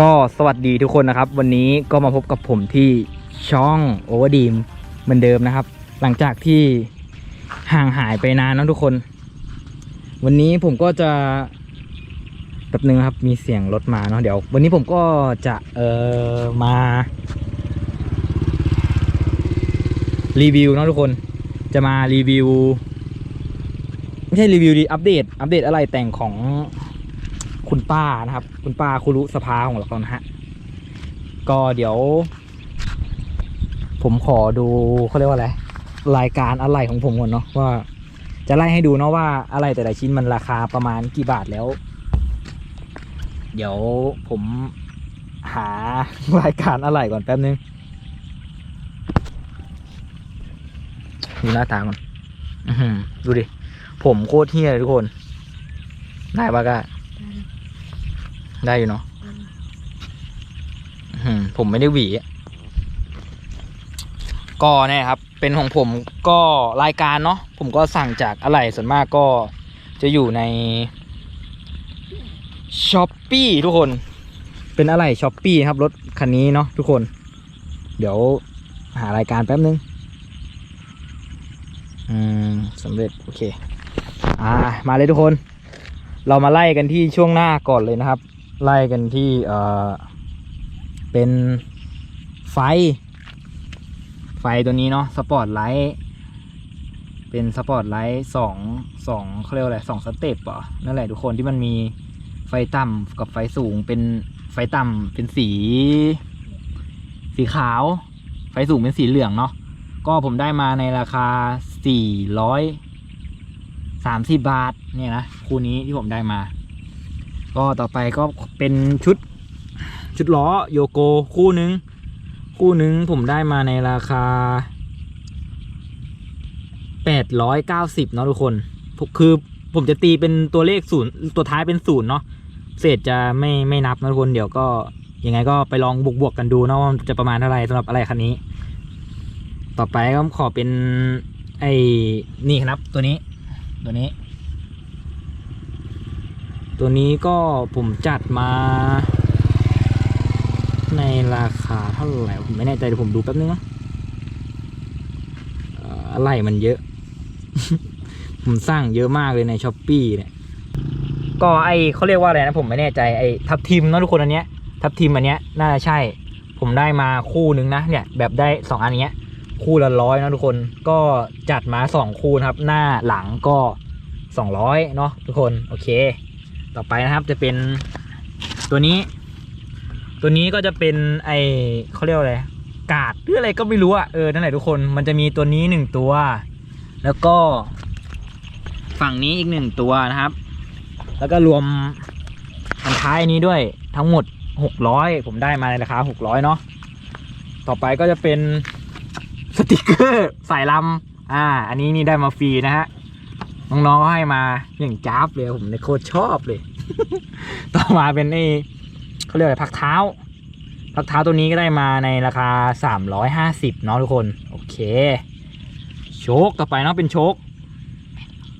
ก็สวัสดีทุกคนนะครับ วันนี้ก็มาพบกับผมที่ช่องโอเวอร์ดีมเหมือนเดิมนะครับ หลังจากที่ห่างหายไปนานนะทุกคน วันนี้ผมก็จะแป๊บนึงครับมีเสียงรถมาเนาะเดี๋ยว วันนี้ผมก็จะเอ่อมารีวิวเนาะทุกคนจะมารีวิวไม่ใช่รีวิวดีอัปเดตอัปเดตอะไรแต่งของ คุณป้านะครับ คุณป้าคุรุสภาของเรานะฮะก็เดี๋ยว ผมขอดูเขาเรียกว่าอะไรรายการอะไรของผมก่อนเนาะว่า จะไล่ให้ดูเนาะว่าอะไรแต่ละชิ้นมันราคาประมาณกี่บาทแล้ว เดี๋ยวผมหารายการอะไรก่อนแป๊บนึงดูหน้าตาก่อนดูดิ ผมโคตรเฮี้ยเลยทุกคน ได้ปะก็ ได้อยู่เนาะผมไม่ได้หวีก็เนี่ยครับ เป็นของผมก็รายการเนาะผมก็สั่งจากอะไรส่วนมากก็จะอยู่ในช้อปปีทุกคน เป็นอะไรช้อปปีครับรถคันนี้เนาะทุกคน เดี๋ยวหารายการแป๊บนึง อืมสำเร็จ โอเค อ่า มาเลยทุกคน เรามาไล่กันที่ช่วงหน้าก่อนเลยนะครับ ไล่กันที่เออเป็นไฟ ไฟตัวนี้เนาะสปอร์ตไลท์เป็นสปอร์ตไลท์สองสองเขาเรียกอะไรสองสเต็ปเหรอนั่นแหละทุกคนที่มันมีไฟต่ำกับไฟสูงเป็นไฟต่ำเป็นสี สีขาว ไฟสูงเป็นสีเหลืองเนาะก็ผมได้มาในราคาสี่ร้อยสามสิบบาท เนี่ยนะ คู่นี้ที่ผมได้มา ก็ต่อไปก็เป็นชุดชุดล้อโยโกคู่หนึ่งคู่หนึ่งผมได้มาในราคา 890เนาะทุกคนคือผมจะตีเป็นตัวเลขศูนย์ตัวท้ายเป็นศูนย์เนาะเศษจะไม่ไม่นับนะทุกคนเดี๋ยวก็ยังไงก็ไปลองบวกบวกกันดูเนาะว่าจะประมาณเท่าไหร่สำหรับอะไรคันนี้ ต่อไปก็ขอเป็นไอ้นี่ครับตัวนี้ ตัวนี้ ตัวนี้ก็ผมจัดมา ในราคาเท่าไหร่ผมไม่แน่ใจเดี๋ยวผมดูแป๊บนึงนะอะไรมันเยอะ ผมสร้างเยอะมากเลยในช้อปปีเนี่ย ก็ไอเขาเรียกว่าอะไรนะผมไม่แน่ใจไอทับทิมเนะทุกคนอันเนี้ย ทับทิมอันเนี้ยน่าจะใช่ ผมได้มาคู่นึงนะเนี่ย แบบได้สองอันเนี้ย คู่ละร้อยนะทุกคน ก็จัดมาสองคู่ครับ หน้าหลังก็สองร้อยเนาะทุกคน โอเค ต่อไปนะครับจะเป็นตัวนี้ ตัวนี้ก็จะเป็นไอเขาเรียกว่าอะไรกาดหรืออะไรก็ไม่รู้อะเออนั่นแหละทุกคนมันจะมีตัวนี้หนึ่งตัว แล้วก็ ฝั่งนี้อีกหนึ่งตัวนะครับ แล้วก็รวมอันท้ายนี้ด้วยทั้งหมดหกร้อยผมได้มาในราคาหกร้อยเนาะต่อไปก็จะเป็นสติกเกอร์สายลำอ่า อันนี้นี่ได้มาฟรีนะฮะ น้องๆก็ให้มาอย่างจ้าบเลยผมในโคตรชอบเลย ต่อมาเป็นไอเขาเรียกอะไรพักเท้าพักเท้าตัวนี้ก็ได้มาในราคา 350เนาะทุกคน โอเค โชคต่อไปเนาะเป็นโชค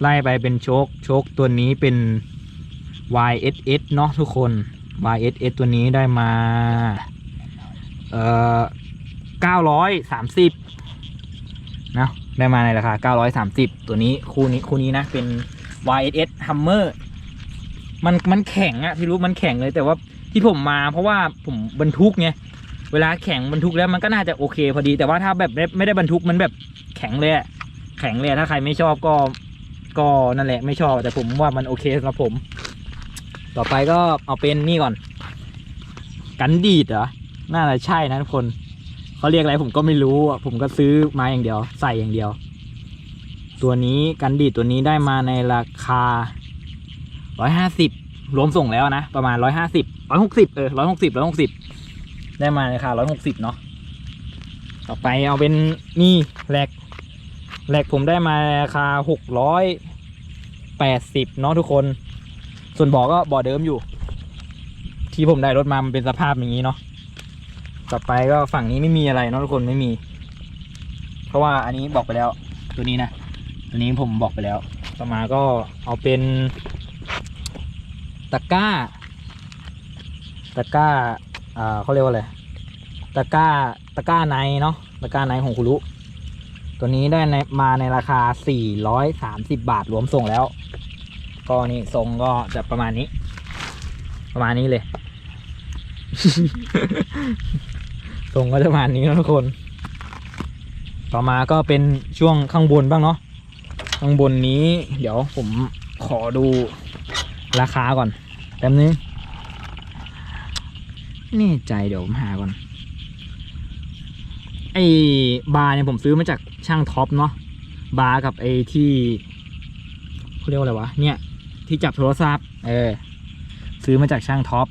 ไล่ไปเป็นโชคโชคตัวนี้เป็น YSS เนาะทุกคน YSS ตัวนี้ได้มา เอ่อ930นะ ได้มาในราคา 930 ตัวนี้คู่นี้คู่นี้นะ เป็น YSS Hummer มันมันแข็งอะที่รู้มันแข็งเลยแต่ว่าที่ผมมาเพราะว่าผมบรรทุกไงเวลาแข็งบรรทุกแล้วมันก็น่าจะโอเคพอดี แต่ว่าถ้าแบบไม่ได้บรรทุกมันแบบแข็งเลยแข็งเลยถ้าใครไม่ชอบก็ก็นั่นแหละไม่ชอบ แต่ผมว่ามันโอเคสำหรับผม ต่อไปก็เอาเป็นนี่ก่อน กันดีดเหรอน่าจะใช่นะทุกคน เขาเรียกอะไรผมก็ไม่รู้อะผมก็ซื้อมาอย่างเดียว ใส่อย่างเดียว ตัวนี้กันดีตัวนี้ได้มาในราคาร้อยห้าสิบรวมส่งแล้วนะ ประมาณร้อยห้าสิบร้อยหกสิบเออร้อยหกสิบร้อยหกสิบได้มาในราคาร้อยหกสิบเนาะต่อไปเอาเป็นนี่แหลกแหลกผมได้มาราคาหกร้อยแปดสิบเนาะทุกคน ส่วนบ่อก็บ่อเดิมอยู่ ที่ผมได้รถมามันเป็นสภาพอย่างนี้เนาะ ต่อไปก็ฝั่งนี้ไม่มีอะไรเนาะทุกคนไม่มี เพราะว่าอันนี้บอกไปแล้ว ตัวนี้นะตัวนี้ผมบอกไปแล้ว ต่อมาก็เอาเป็นตะกร้าตะกร้าอ่าเขาเรียกว่าอะไรตะกร้าตะกร้าไนเนาะตะกร้าไนของคุรุตัวนี้ได้ในมาในราคา 430 บาทรวมส่งแล้ว ก็นี่ทรงก็จะประมาณนี้ ประมาณนี้เลย ทรงก็จะประมาณนี้นะทุกคน ต่อมาก็เป็นช่วงข้างบนบ้างเนาะข้างบนนี้ เดี๋ยวผมขอดูราคาก่อนแป๊บนึงไม่แน่ใจเดี๋ยวผมหาก่อน ไอ้บาร์เนี่ยผมซื้อมาจากช่างท็อปเนาะบาร์กับไอ้ที่เขาเรียกว่าอะไรวะเนี่ย ที่จับโทรศัพท์เออซื้อมาจากช่างท็อป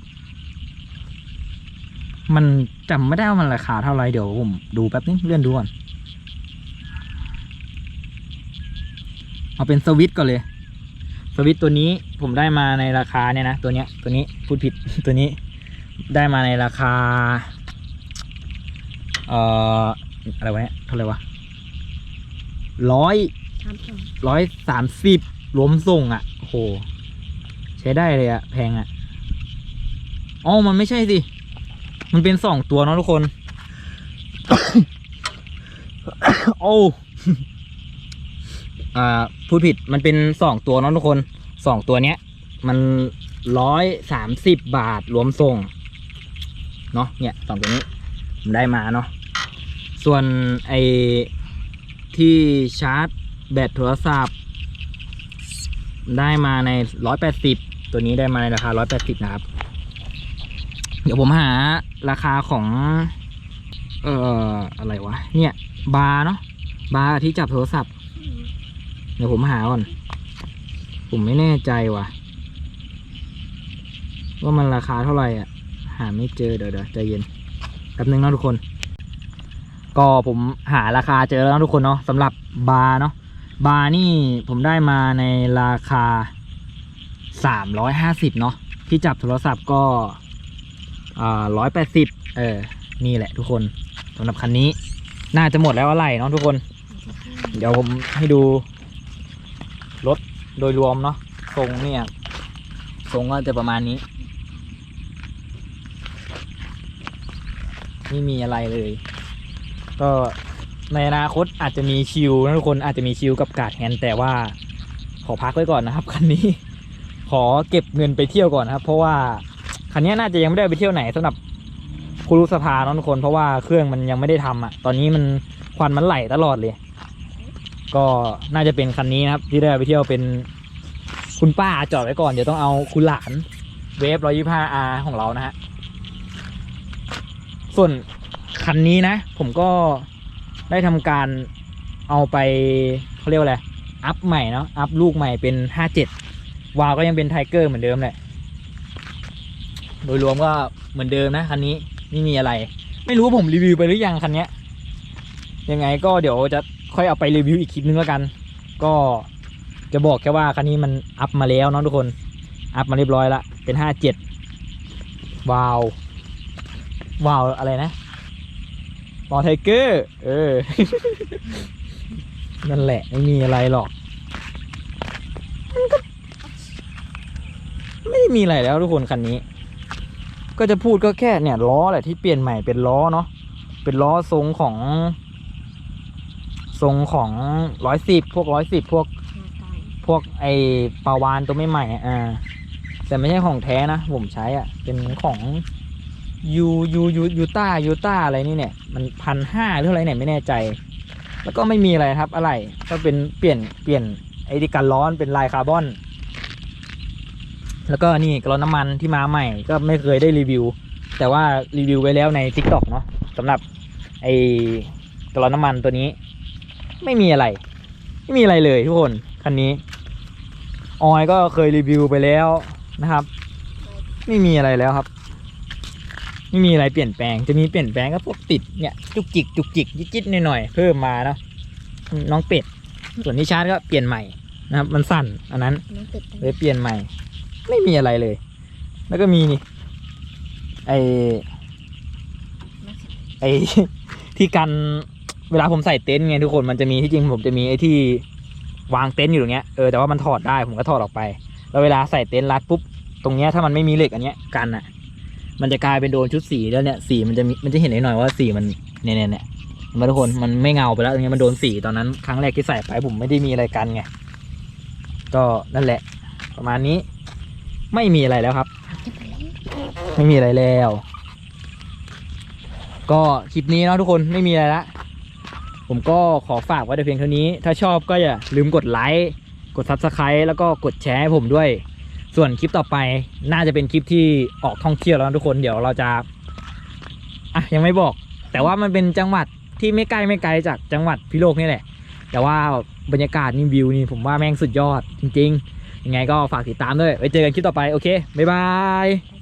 มันจำไม่ได้ว่ามันราคาเท่าไรเดี๋ยวผมดูแป๊บนึงเลื่อนดูก่อน เอาเป็นสวิตก่อนเลย สวิตตัวนี้ผมได้มาในราคาเนี่ยนะตัวเนี้ยตัวนี้พูดผิดตัวนี้ได้มาในราคา เอ่ออะไรวะเนี่ยเท่าไหร่วะร้อยร้อยสามสิบรวมส่งอะโอ้โห ใช้ได้เลยอะ แพงอะอ๋อมันไม่ใช่สิ มันเป็นสองตัวเนาะทุกคน โอ้อ่าพูดผิดมันเป็นสองตัวเนาะทุกคนสองตัวเนี้ย มันร้อยสามสิบบาทรวมส่ง เนาะเนี่ยสองตัวนี้ผมได้มาเนาะส่วนไอที่ชาร์จแบตโทรศัพท์ ได้มาในร้อยแปดสิบตัวนี้ได้มาในราคาร้อยแปดสิบนะครับ เดี๋ยวผมหา ราคาของ เอ่ออะไรวะ เนี่ย บาร์เนาะบาร์ที่จับโทรศัพท์ เดี๋ยวผมหาก่อน ผมไม่แน่ใจว่ะ ว่ามันราคาเท่าไหร่อะ หาไม่เจอเดี๋ยวเดี๋ยวใจเย็นแป๊บนึงเนาะทุกคน ก็ผมหาราคาเจอแล้วนะทุกคนเนาะสำหรับบาร์เนาะบาร์นี่ผมได้มาในราคาสามร้อยห้าสิบเนาะที่จับโทรศัพท์ก็ อ่าร้อยแปดสิบเออ นี่แหละทุกคนสำหรับคันนี้ น่าจะหมดแล้วอะไรเนาะทุกคน เดี๋ยวผมให้ดู รถโดยรวมเนาะทรงเนี่ยทรงก็จะประมาณนี้ ไม่มีอะไรเลย ก็ในอนาคตอาจจะมีชิวนะทุกคนอาจจะมีชิวกับการ์ดแฮนด์แต่ว่าขอพักไว้ก่อนนะครับคันนี้ ขอเก็บเงินไปเที่ยวก่อนนะครับ เพราะว่า คันนี้น่าจะยังไม่ได้ไปเที่ยวไหนสำหรับคุรุสภาเนาะทุกคนเพราะว่าเครื่องมันยังไม่ได้ทำอะ ตอนนี้มันควันมันไหลตลอดเลย ก็น่าจะเป็นคันนี้นะครับ ที่ได้ไปเที่ยวเป็นคุณป้าจอดไว้ก่อนเดี๋ยวต้องเอาคุณหลานเวฟร้อยยี่ห้าอาของเรานะฮะ ส่วนคันนี้นะ ผมก็ได้ทำการเอาไปเขาเรียกว่าอะไร อัพใหม่เนาะ อัพลูกใหม่เป็นห้าเจ็ดวาล์วก็ยังเป็นไทเกอร์เหมือนเดิมแหละ โดยรวมก็เหมือนเดิมนะคันนี้ไม่มีอะไร ไม่รู้ว่าผมรีวิวไปหรือยังคันนี้ยังไงก็เดี๋ยวจะค่อยเอาไปรีวิวอีกคลิปนึงแล้วกัน ก็จะบอกแค่ว่าคันนี้มันอัพมาแล้วเนาะทุกคน อัพมาเรียบร้อยละเป็นห้าเจ็ดวาววาวอะไรนะวาวไทเกอร์เออ นั่นแหละไม่มีอะไรหรอกมันก็ไม่มีอะไรแล้วทุกคนคันนี้ ก็จะพูดก็แค่เนี่ยล้อแหละที่เปลี่ยนใหม่เป็นล้อเนาะเป็นล้อทรงของ ทรงของร้อยสิบพวกร้อยสิบพวก พวกไอปาวานตัวไม่ใหม่ๆอ่า แต่ไม่ใช่ของแท้นะผมใช้อะ เป็นของยูยูยูยูต้ายูต้าอะไรนี่เนี่ย มันพันห้าหรืออะไรเนี่ยไม่แน่ใจ แล้วก็ไม่มีอะไรครับ อะไรก็เป็นเปลี่ยนเปลี่ยนไอ้ที่กันร้อนเป็นลายคาร์บอน แล้วก็นี่กระร้อนน้ำมันที่มาใหม่ก็ไม่เคยได้รีวิว แต่ว่ารีวิวไว้แล้วใน t ิ k t o k เนาะสำหรับไอ้กระร้อนน้ำมันตัวนี้ ไม่มีอะไร ไม่มีอะไรเลยทุกคนคันนี้ ออยก็เคยรีวิวไปแล้วนะครับ ไม่มีอะไรแล้วครับ ไม่มีอะไรเปลี่ยนแปลงจะมีเปลี่ยนแปลงก็พวกติดเนี่ยจุกจิกจุกจิกยิจิตหน่อยๆเพิ่มมาเนาะน้องเป็ดส่วนที่ชาร์จก็เปลี่ยนใหม่นะครับ มันสั่นอันนั้นน้องเป็ดตั้งเลยเปลี่ยนใหม่ ไม่มีอะไรเลย แล้วก็มีนี่ไอ้ไอที่กันเวลาผมใส่เต็นท์ไงทุกคนมันจะมีที่จริงผมจะมีไอที่วางเต็นท์อยู่ตรงเนี้ยเออแต่ว่ามันถอดได้ผมก็ถอดออกไป แล้วเวลาใส่เต็นท์รัดปุ๊บตรงเนี้ยถ้ามันไม่มีเหล็กอันเนี้ยกันอะ มันจะกลายเป็นโดนชุดสีแล้วเนี่ยสีมันจะมีมันจะเห็นหน่อยๆว่าสีมันเนี่ยเนี่ยเนี่ยมาทุกคนมันไม่เงาไปแล้วตรงนี้มันโดนสีตอนนั้นครั้งแรกที่ใส่ไปผมไม่ได้มีอะไรกันไงก็นั่นแหละ ประมาณนี้ ไม่มีอะไรแล้วครับ ไม่มีอะไรแล้ว ก็คลิปนี้เนาะทุกคนไม่มีอะไรละผมก็ขอฝากไว้แต่เพียงเท่านี้ ถ้าชอบก็อย่าลืมกดไลค์ กด Subscribe แล้วก็กดแชร์ให้ผมด้วย ส่วนคลิปต่อไปน่าจะเป็นคลิปที่ออกท่องเที่ยวแล้วทุกคน เดี๋ยวเราจะ อะยังไม่บอก แต่ว่ามันเป็นจังหวัดที่ไม่ไกลไม่ไกลจากจังหวัดพิโลกนี่แหละ แต่ว่าบรรยากาศนี่วิวนี่ผมว่าแม่งสุดยอดจริง ๆ ยังไงก็ฝากติดตามด้วยไว้เจอกันคลิปต่อไปโอเคบ๊ายบาย